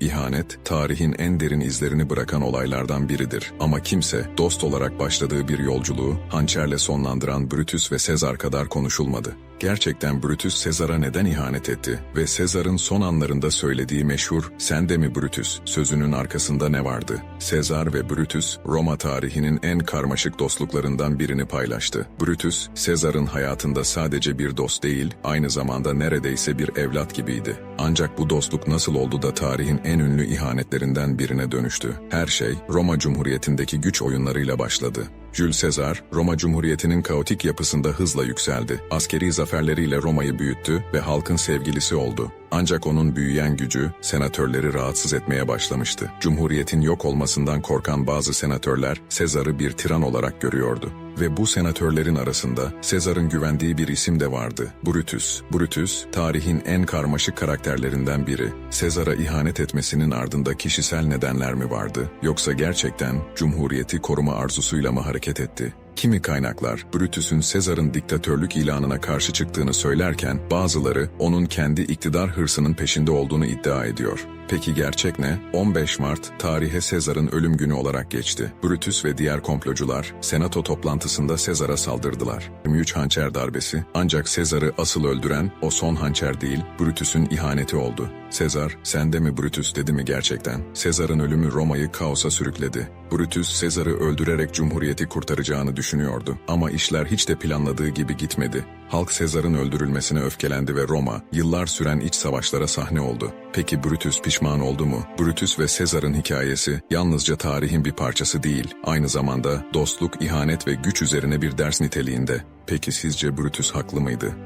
İhanet, tarihin en derin izlerini bırakan olaylardan biridir. Ama kimse, dost olarak başladığı bir yolculuğu, hançerle sonlandıran Brutus ve Sezar kadar konuşulmadı. Gerçekten Brutus Sezar'a neden ihanet etti ve Sezar'ın son anlarında söylediği meşhur "Sen de mi Brutus?" sözünün arkasında ne vardı? Sezar ve Brutus, Roma tarihinin en karmaşık dostluklarından birini paylaştı. Brutus, Sezar'ın hayatında sadece bir dost değil, aynı zamanda neredeyse bir evlat gibiydi. Ancak bu dostluk nasıl oldu da tarihin en ünlü ihanetlerinden birine dönüştü? Her şey, Roma Cumhuriyeti'ndeki güç oyunlarıyla başladı. Jules Caesar, Roma Cumhuriyeti'nin kaotik yapısında hızla yükseldi. Askeri zaferleriyle Roma'yı büyüttü ve halkın sevgilisi oldu. Ancak onun büyüyen gücü senatörleri rahatsız etmeye başlamıştı. Cumhuriyetin yok olmasından korkan bazı senatörler Sezar'ı bir tiran olarak görüyordu. Ve bu senatörlerin arasında Sezar'ın güvendiği bir isim de vardı. Brutus. Brutus, tarihin en karmaşık karakterlerinden biri. Sezar'a ihanet etmesinin ardında kişisel nedenler mi vardı? Yoksa gerçekten Cumhuriyeti koruma arzusuyla mı hareket etti? Kimi kaynaklar Brutus'un Sezar'ın diktatörlük ilanına karşı çıktığını söylerken bazıları onun kendi iktidar hırsının peşinde olduğunu iddia ediyor. Peki gerçek ne? 15 Mart tarihe Sezar'ın ölüm günü olarak geçti. Brutus ve diğer komplocular senato toplantısında Sezar'a saldırdılar. 23 hançer darbesi ancak Sezar'ı asıl öldüren o son hançer değil Brutus'un ihaneti oldu. Sezar, sen de mi Brutus dedi mi gerçekten? Sezar'ın ölümü Roma'yı kaosa sürükledi. Brutus, Sezar'ı öldürerek Cumhuriyeti kurtaracağını düşünüyordu. Ama işler hiç de planladığı gibi gitmedi. Halk Sezar'ın öldürülmesine öfkelendi ve Roma, yıllar süren iç savaşlara sahne oldu. Peki Brutus pişman oldu mu? Brutus ve Sezar'ın hikayesi yalnızca tarihin bir parçası değil, aynı zamanda dostluk, ihanet ve güç üzerine bir ders niteliğinde. Peki sizce Brutus haklı mıydı?